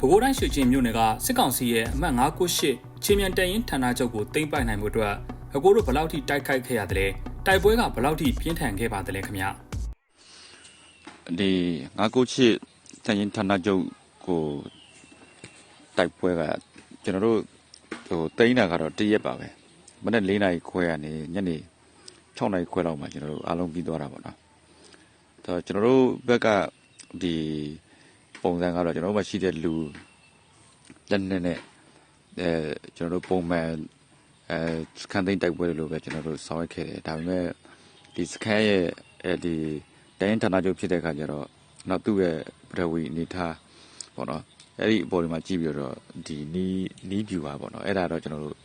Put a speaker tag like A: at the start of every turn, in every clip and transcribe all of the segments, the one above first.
A: ပဲခူးတိုင်းရွှေကျင်မြို့နယ်ကစစ်ကောင်စီရဲ့အမှတ်998ချင်းမြန်တရင်ဌာနချုပ်ကိုသိမ်းပိုက်နိုင်မှုအတွက်အကိုတို့ဘယ်လောက်ထိတိုက်ခိုက်ခဲ့ရတယ်လဲတိုက်ပွဲကဘယ်လောက်ထိပြင်းထန်ခဲ့ပါသလဲခင်ဗျာ
B: ဒီ998တရင်ဌာနချုပ်ကိုတိုက်ပွဲကကျွန်တော်တို့ဟိုတိန်းတာကတော့တရက်ပါပဲမနေ့၄နာရီခွဲကနေညနေ6နာရီခွဲလောက်မှကျွန်တော်တို့အားလုံးပြီးသွားတာပေါ့နော်အဲတော့ကျွန်တော်တို့ဘက်ကဒီ ပုံစံကတော့ကျွန်တော်တို့မှရှိတဲ့လူလက်နဲ့နဲ့အဲကျွန်တော်တို့ပုံမှန်အဲစကန်သိန်းတိုက်ပွဲတွေလိုပဲကျွန်တော်တို့ဆောင်ရွက်ခဲ့တယ်ဒါပေမဲ့ဒီစကန်ရဲ့အဲဒီတိုင်းဌာနချုပ်ဖြစ်တဲ့အခါကျတော့နောက်သူ့ရဲ့ပထဝီအနေထားပေါ့နော်အဲ့ဒီအပေါ်ဒီမှာကြည့်ပြီးတော့ဒီနီးနီးပြူပါပေါ့နော်အဲ့ဒါတော့ကျွန်တော်တို့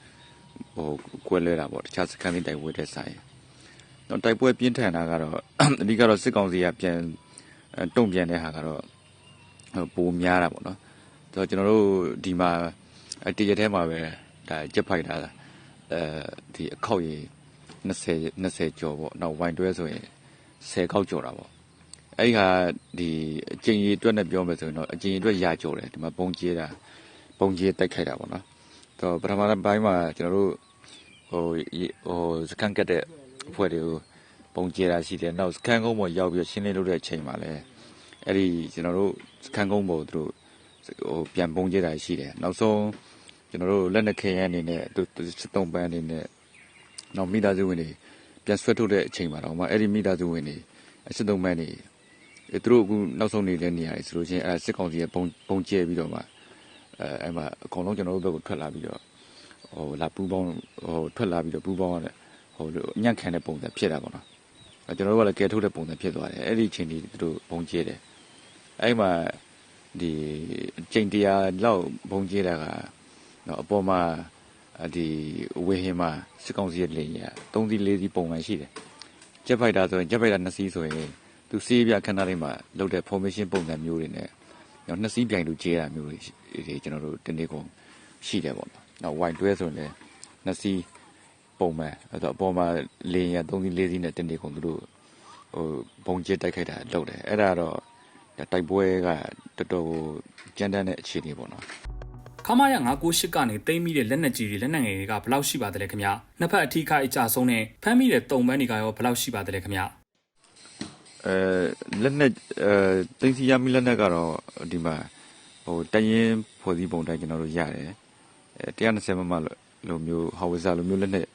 B: ဟိုကွဲလဲတာပေါ့တခြားစကန်သိန်းတိုက်ပွဲတဲ့ဆိုင်တော့တိုက်ပွဲပြင်းထန်တာကတော့အဓိကတော့စစ်ကောင်စီကပြန်အဲတုံ့ပြန်တဲ့ဟာကတော့ဟို ပိုများတာပေါ့နော်ဆိုတော့ကျွန်တော်တို့ဒီမှာအဲတရက်ထဲမှာပဲဒါဂျက်ဖိုက်တာအဲဒီအခောက်ရည်20 20ကျော်ပေါ့နောက်ဝိုင်တွဲဆိုရင်10ခောက်ကျော်တာပေါ့အဲ့ဒီဟာဒီအကျဉ်ကြီးအတွက်နဲ့ပြောမယ်ဆိုရင်တော့အကျဉ်ကြီးအတွက်ရာကျော်တယ်ဒီမှာပုံကျေးတာပုံကျေးတိုက်ခိုက်တာပေါ့နော်ဆိုတော့ပထမပိုင်းမှာကျွန်တော်တို့ဟိုဟိုစကန်ကတ်တဲ့အဖွဲ့တွေကိုပုံကျေးတာရှိတယ်နောက်စကန်ကုန်းပေါ်ရောက်ပြီးရှင်းလင်းလုပ်တဲ့အချိန်မှာလည်း အဲ့ဒီကျွန်တော်တို့စကန်ကုန်းပေါ်သူတို့ဟိုပြန်ပုံကျေးတာရှိတယ်နောက်ဆုံးကျွန်တော်တို့လက်နက်ခဲယမ်းအနေနဲ့သူစစ်တုံးပန်းအနေနဲ့နောက်မိသားစုဝင်တွေပြန်ဆွဲထုတ်တဲ့အချိန်မှာတော့မှအဲ့ဒီမိသားစုဝင်တွေအစစ်တုံးပန်းတွေအဲသူတို့အခုနောက်ဆုံးနေတဲ့နေရာတွေဆိုလို့ချင်းအဲစစ်ကောင်စီရဲ့ပုံပုံကျဲပြီးတော့မှအဲအဲ့မှာအကုန်လုံးကျွန်တော်တို့ဘက်ကိုထွက်လာပြီးတော့ဟိုလာပူပေါင်းဟိုထွက်လာပြီးတော့ပူပေါင်းရတယ်ဟိုအညံ့ခံတဲ့ပုံစံဖြစ်တာပေါ့နော်အဲကျွန်တော်တို့ကလည်းကဲထုတ်တဲ့ပုံစံဖြစ်သွားတယ်အဲ့ဒီအချိန်ကြီးသူတို့ပုံကျဲတယ် အဲ့မှာဒီချိန်တရားလောက်ပုံကျဲတာကနော်အပေါ်မှာဒီဝေဟင်မှာစစ်ကောင်စီရဲ့လေယာဉ်3စီး4စီးပုံမှန်ရှိတယ်ဂျက်ဖိုက်တာဆိုရင်ဂျက်ဖိုက်တာ2စီးဆိုရင်သူစီးပြခဏလေးမှာလုပ်တဲ့ formation ပုံစံမျိုးတွေနဲ့နော်2စီးပြိုင်လို့ကျဲတာမျိုးတွေကျွန်တော်တို့တင်းနေကုန်ရှိတယ်ပေါ့နော်နောက်ဝိုင်တွဲဆိုရင်လည်း2စီးပုံမှန်အဲ့တော့အပေါ်မှာလေယာဉ်3စီး4စီးနဲ့တင်းနေကုန်သူတို့ဟိုပုံကျဲတိုက်ခိုက်တာလုပ်တယ်အဲ့ဒါတော့ တိုက်ပွဲကတော်တော်ကိုကြမ်းတမ်းတဲ့အခြေအနေပေါ့နော်
A: ခမာရ998ကနေသိမ်းမိတဲ့လက်နက်ကြီးတွေလက်နက်ငယ်တွေကဘယ်လောက်ရှိပါသလဲခင်ဗျာနှစ်ဖက်အထီးခိုက်အကြဆုံးနဲ့ဖမ်းမိတဲ့တုံပန်းတွေကရောဘယ်လောက်ရှိပါသလဲခင်ဗျာ
B: အဲလက်နဲ့အဲတင်းစီရမီလက်နဲ့ကတော့ဒီမှာဟိုတရင်ဖော်စည်းပုံတိုင်းကျွန်တော်တို့ရတယ်အဲ120မမလိုမျိုးဟော်ဝစ်ဇာလိုမျိုးလက်နဲ့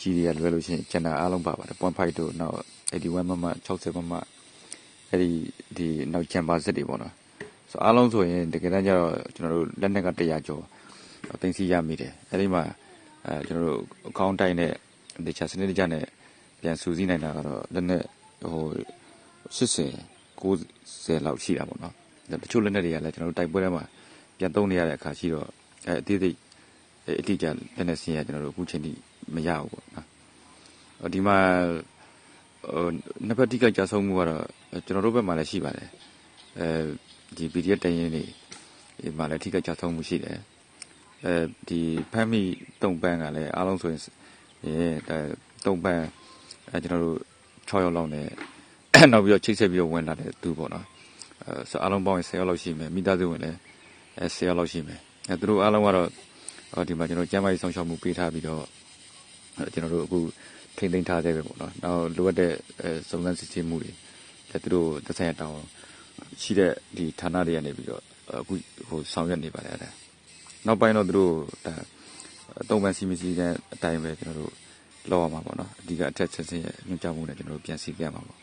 B: ကြီးတွေကလွယ်လို့ရှိရင်ကျန်တာအားလုံးပါပါတယ်0.5တို့နောက်81မမ60မမ အဲ့ဒီဒီနောက်ကျန်ပါစစ်တွေပေါ့နော်ဆိုအားလုံးဆိုရင်တကယ်တမ်းကျတော့ကျွန်တော်တို့လက်နဲ့က100ကျော်တင်းစီရမိတယ်အဲ့ဒီမှာအဲကျွန်တော်တို့အကောင့်တိုင်းနဲ့တခြားစနစ်တကျနဲ့ပြန်စူးစီးနိုင်တာကတော့လက်နဲ့ဟို80 90လောက်ရှိတာပေါ့နော်တချို့လက်နက်တွေကလည်းကျွန်တော်တို့တိုက်ပွဲထဲမှာပြန်သုံးနေရတဲ့အခါရှိတော့အဲအသေးသေးအတိအကျလက်နက်စင်းရကျွန်တော်တို့အခုချိန်ထိမရဘူးပေါ့နော်ဒီမှာဟို နှစ်ဖက်တိကကြဆုံးမှုကတော့ကျွန်တော်တို့ဘက်မှာလည်းရှိပါတယ်အဲဒီ PDF တရင်တွေဒီမှာလည်းထိကကြဆုံးမှုရှိတယ်အဲဒီဖမ်းမိတုံပန်းကလည်းအားလုံးဆိုရင်အဲတုံပန်းအဲကျွန်တော်တို့6ရောက်လောက်နဲ့နောက်ပြီးတော့ချိတ်ဆက်ပြီးတော့ဝင်လာတဲ့သူပေါ့နော်အဲဆိုအားလုံးပေါင်းရင်10ရောက်လောက်ရှိမယ်မိသားစုဝင်လည်းအဲ10ရောက်လောက်ရှိမယ်အဲသူတို့အားလုံးကတော့ဟောဒီမှာကျွန်တော်ကျမ်းမာရေးဆောင်ရှောက်မှုပေးထားပြီးတော့ကျွန်တော်တို့အခု ထိမ့်သိမ်းထားသေးပဲပေါ့နော်နောက်လိုအပ်တဲ့အဲစုံစမ်းစစ်ဆေးမှုတွေလက်သူတို့သက်ဆိုင်တောင်းရှိတဲ့ဒီဌာနတွေကနေပြီးတော့အခုဟိုဆောင်ရွက်နေပါတယ်အဲ့ဒါနောက်ပိုင်းတော့သူတို့ဒါအတုံးပန်းစီမစီတဲ့အတိုင်းပဲကျွန်တော်တို့လောက်ရမှာပေါ့နော်အဓိကအထက်ချက်ချင်းရဲ့ညွှန်ကြားမှုနဲ့ကျွန်တော်တို့ပြန်စီပြရမှာပေါ့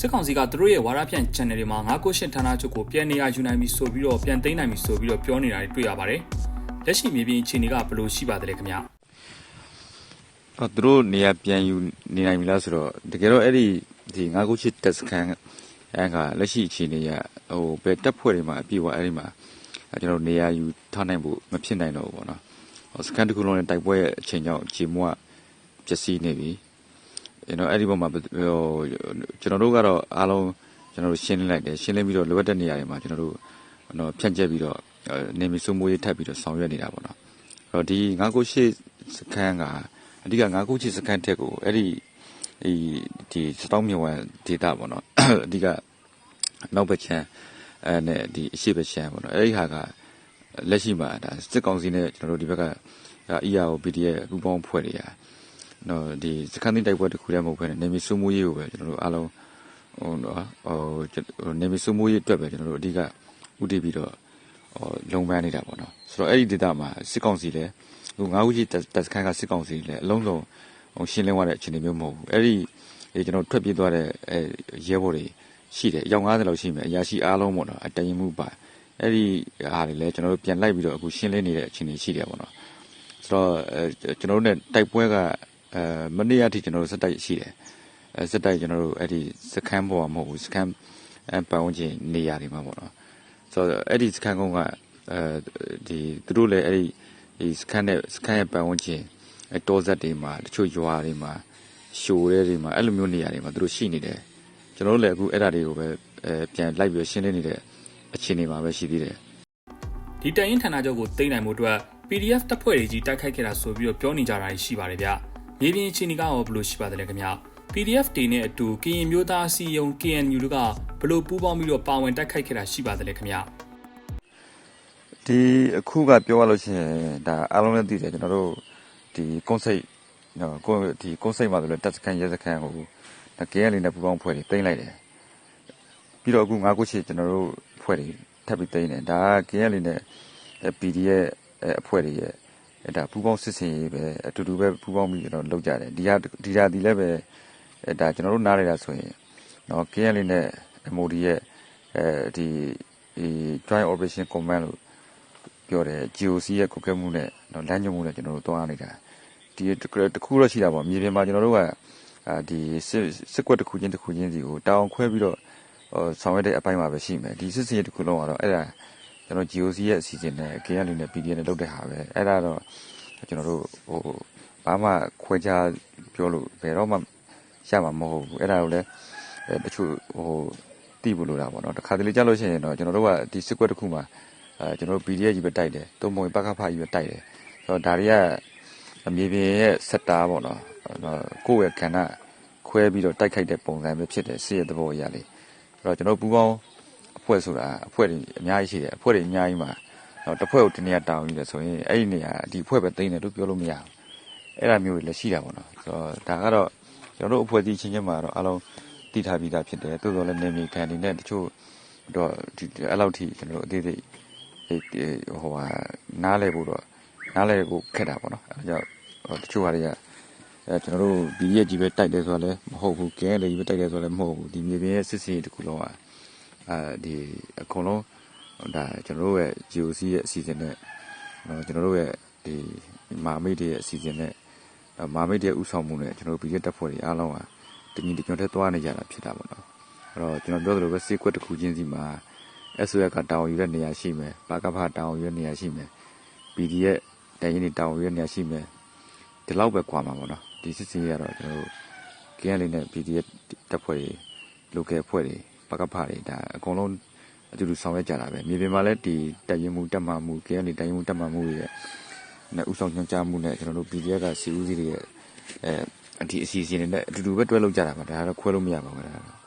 A: စစ်ကောင်စီကသူတို့ရဲ့ဝါရဖြန့် channel တွေမှာ998ဌာနချုပ်ကိုပြန်နေရယူနိုင်ပြီဆိုပြီးတော့ပြန်သိမ်းနိုင်ပြီဆိုပြီးတော့ပြောနေတာတွေတွေ့ရပါတယ်လက်ရှိမြေပြင်အခြေအနေကဘယ်လိုရှိပါသလဲခင်ဗျာ
B: တော့သူတို့နေရာပြန်ယူနေနိုင်ပြီလားဆိုတော့တကယ်တော့အဲ့ဒီဒီငါးခုချစ်တက်စကန်အဲ့ကလက်ရှိအခြေအနေကဟိုဘယ်တက်ဖွဲ့တွေမှာအပြည့်အဝအဲ့ဒီမှာကျွန်တော်တို့နေရာယူထားနိုင်ဖို့မဖြစ်နိုင်တော့ဘူးပေါ့နော်ဟိုစကန်တစ်ခုလုံးနဲ့တိုက်ပွဲရဲ့အချိန်ကြောင့်ခြေမွကပျက်စီးနေပြီကျွန်တော်အဲ့ဒီဘက်မှာဟိုကျွန်တော်တို့ကတော့အားလုံးကျွန်တော်တို့ရှင်းလင်းလိုက်တယ်ရှင်းလင်းပြီးတော့လိုအပ်တဲ့နေရာတွေမှာကျွန်တော်တို့နော်ဖြန့်ကျက်ပြီးတော့နေမီစိုးမိုးရေးထပ်ပြီးတော့ဆောင်ရွက်နေတာပေါ့နော်အဲ့တော့ဒီ998စကန်က အဓိက998စကန်တက်ကိုအဲ့ဒီဒီဒီစတောင်းမြေဝန်ဒေတာပေါ့နော်အဓိကနောက်ဘက်ချမ်းအဲနဲ့ဒီအရှိပဲရှမ်းပေါ့နော်အဲ့ဒီဟာကလက်ရှိမှာဒါစစ်ကောင်စီနဲ့ကျွန်တော်တို့ဒီဘက်က EAO PDF ပူးပေါင်းဖွဲ့တွေရာနော်ဒီစခန်းသိမ်းတိုက်ပွဲတစ်ခုတည်းမဟုတ်ဘဲနဲ့နေမီစုမှုရေးကိုပဲကျွန်တော်တို့အားလုံးဟိုနော်ဟိုနေမီစုမှုရေးအတွက်ပဲကျွန်တော်တို့အဓိကဥတည်ပြီးတော့ဟို လုံပန်းနေတာပေါ့နော်ဆိုတော့အဲ့ဒီဒေသမှာစစ်ကောင်စီလည်းဟိုငါးခုကြီးတပ်စခန်းကစစ်ကောင်စီလည်းအလုံးစုံဟိုရှင်းလင်းသွားတဲ့အခြေအနေမျိုးမဟုတ်ဘူးအဲ့ဒီဒီကျွန်တော်ထွက်ပြေးသွားတဲ့အဲရဲဘော်တွေရှိတယ်အယောက်90လောက်ရှိမယ်အရာရှိအားလုံးပေါ့နော်အတရင်မှုပါအဲ့ဒီဟာတွေလည်းကျွန်တော်တို့ပြန်လိုက်ပြီးတော့အခုရှင်းလင်းနေတဲ့အခြေအနေရှိတယ်ပေါ့နော်ဆိုတော့အဲကျွန်တော်တို့ ਨੇ တိုက်ပွဲကအဲမနေ့အထိကျွန်တော်တို့စက်တိုက်ရှိတယ်အဲစက်တိုက်ကျွန်တော်တို့အဲ့ဒီစခန်းပေါ်မှာမဟုတ်ဘူးစခန်းအဲပတ်ဝန်းကျင်နေရာတွေမှာပေါ့နော် ဆိုတော့အဲ့ဒီစခန်းကုန်းကအဲဒီသူတို့လည်းအဲ့ဒီဒီစခန်းနဲ့စခန်းရဲ့ပတ်ဝန်းကျင်အဲတောဆက်တွေမှာတချို့ရွာတွေမှာရှိုးတွေတွေမှာအဲ့လိုမျိုးနေရာတွေမှာသူတို့ရှိနေတယ်ကျွန်တော်တို့လည်းအခုအဲ့ဒါတွေကိုပဲအဲပြန်လိုက်ပြီးရှင်းလင်းနေတဲ့အခြေအနေမှာပဲရှိသေးတယ်
A: ဒီတရင်ဌာနချုပ်ကိုသိမ်းနိုင်မှုအတွက် PDF တပ်ဖွဲ့တွေကြီးတိုက်ခိုက်ခဲ့တာဆိုပြီးတော့ပြောနေကြတာရှိပါတယ်ဗျ။မြေပြင်အခြေအနေကရောဘယ်လိုရှိပါသလဲခင်ဗျ။ PDF တွေနဲ့အတူကရင်မျိုးသားစီယုံ KNU တို့ကဘယ်လိုပူးပေါင်းပြီးတော့ပါဝင်တိုက်ခိုက်ခဲ့တာရှိပါသလဲခင်ဗျ။
B: ဒီအခုကပြောရလို့ရှိရင်ဒါအားလုံးလည်းသိတယ်ကျွန်တော်တို့ဒီကွန်စိတ်နော်ကိုဒီကွန်စိတ်မှာဆိုလည်းတက်စကန်ရဲစခန်းကိုဒါ KL နဲ့ပူပေါင်းဖွဲ့တွေတင်လိုက်တယ်ပြီးတော့အခုငါးခုရှိကျွန်တော်တို့ဖွဲ့တွေထပ်ပြီးတင်တယ်ဒါက KL နဲ့ PD ရဲ့အဖွဲ့တွေရဲ့အဲဒါပူပေါင်းစစ်စင်ရေးပဲအတူတူပဲပူပေါင်းပြီးကျွန်တော်လုပ်ကြတယ်ဒီဟာဒီဟာဒီလည်းပဲ အဲဒါကျွန်တော်တို့နားရတာဆိုရင်နော် KL နဲ့ MOD ရဲ့အဲဒီဒီ Joint Operation Command လို့ပြောတယ် GOC ရဲ့ကုတ်ကဲမှုနဲ့နော်လမ်းညွှန်မှုနဲ့ကျွန်တော်တို့တွားနေတာဒီတခုတော့ရှိတာပေါ့မြေပြင်မှာကျွန်တော်တို့ကအာဒီစစ်စစ်ကွက်တစ်ခုချင်းတစ်ခုချင်းစီကိုတောင်းခွဲပြီးတော့ဟိုဆောင်ရွက်တဲ့အပိုင်းမှာပဲရှိမယ်ဒီစစ်စင်တစ်ခုလုံးကတော့အဲ့ဒါကျွန်တော် GOC ရဲ့အစီအစဉ်နဲ့ KNL နဲ့ PDF နဲ့လုပ်တဲ့ဟာပဲအဲ့ဒါတော့ကျွန်တော်တို့ဟိုဘာမှခွဲခြားပြောလို့ဘယ်တော့မှ ရမှာမဟုတ်ဘူးအဲ့ဒါကိုလည်းအဲတချို့ဟိုတိဖို့လိုတာပေါ့နော်တခါတလေကြားလို့ရှိရင်တော့ကျွန်တော်တို့ကဒီစစ်ကွက်တစ်ခုမှာအဲကျွန်တော်တို့ PDF ကြီးပဲတိုက်တယ်တုံးမုံပကဖကြီးပဲတိုက်တယ်ဆိုတော့ဒါတွေကမြေပြင်ရဲ့စက်တာပေါ့နော်ကိုယ့်ရဲ့ခန္ဓာခွဲပြီးတော့တိုက်ခိုက်တဲ့ပုံစံပဲဖြစ်တယ်စစ်ရဲ့သဘောအရာလေးအဲ့တော့ကျွန်တော်ပူပေါင်းအဖွဲ့ဆိုတာအဖွဲ့တွေအများကြီးရှိတယ်အဖွဲ့တွေအများကြီးမှာတော့တစ်ဖွဲ့ကိုတနေရာတောင်းနေတယ်ဆိုရင်အဲ့ဒီနေရာဒီအဖွဲ့ပဲသိမ်းတယ်လို့ပြောလို့မရဘူးအဲ့ဒါမျိုးတွေလည်းရှိတာပေါ့နော်ဆိုတော့ဒါကတော့ ကျွန်တော်တို့အဖွဲ့အစည်းချင်းချင်းမှာတော့အလုံးတည်ထားပြီးသားဖြစ်တယ်တိုးတော်လည်းနေမီခံနေနဲ့တချို့တော့ဒီအဲ့လောက်ထိကျွန်တော်တို့အသေးသေးဟိုဟာနားလဲဖို့တော့နားလဲဖို့ခက်တာပေါ့နော်အဲဒါကြောင့်တချို့ဟာတွေကအဲကျွန်တော်တို့ဘီရဲ့ကြီးပဲတိုက်တယ်ဆိုတာလည်းမဟုတ်ဘူးကဲလေကြီးပဲတိုက်တယ်ဆိုတာလည်းမဟုတ်ဘူးဒီမြေပြင်ရဲ့စစ်စစ်တခုလုံးอ่ะအဲဒီအကုန်လုံးဒါကျွန်တော်တို့ရဲ့ GOC ရဲ့အစီအစဉ်နဲ့ကျွန်တော်တို့ရဲ့ဒီမာမိတ်တွေရဲ့အစီအစဉ်နဲ့ မာမိတ်တွေဥဆောင်မှုနဲ့ကျွန်တော်တို့ဘီရဲ့တပ်ဖွဲ့တွေအားလုံးอ่ะတညီတညွတ်ထဲသွားနေကြတာဖြစ်တာပေါ့နော်အဲ့တော့ကျွန်တော်ပြောသလိုပဲစစ်ကွက်တစ်ခုချင်းစီမှာ SOS ကတောင်းယူတဲ့နေရာရှိမယ်။ပါကဖတောင်းယူတဲ့နေရာရှိမယ်။ PD ရဲ့တိုင်ရင်တောင်းယူတဲ့နေရာရှိမယ်။ဒီလောက်ပဲကွာမှာပေါ့နော်။ဒီစစ်စစ်ရတော့ကျွန်တော်တို့ KN လေးနဲ့ PD ရဲ့တပ်ဖွဲ့တွေ local ဖွဲ့တွေပါကဖတွေဒါအကုန်လုံးအတူတူဆောင်ရွက်ကြတာပဲ။မြေပြင်မှာလည်းဒီတိုင်ရင်မှုတက်မှမှု KN လေးတိုင်ရင်မှုတက်မှမှုရဲ့ နဲ့ဥဆောင်ညွှန်ကြားမှုနဲ့ကျွန်တော်တို့ PD ကစီဦးစီးတွေရဲ့အဲဒီအစီအစဉ်တွေနဲ့အတူတူပဲတွဲလုပ်ကြတာပါ။ဒါကတော့ခွဲလို့မရပါဘူး။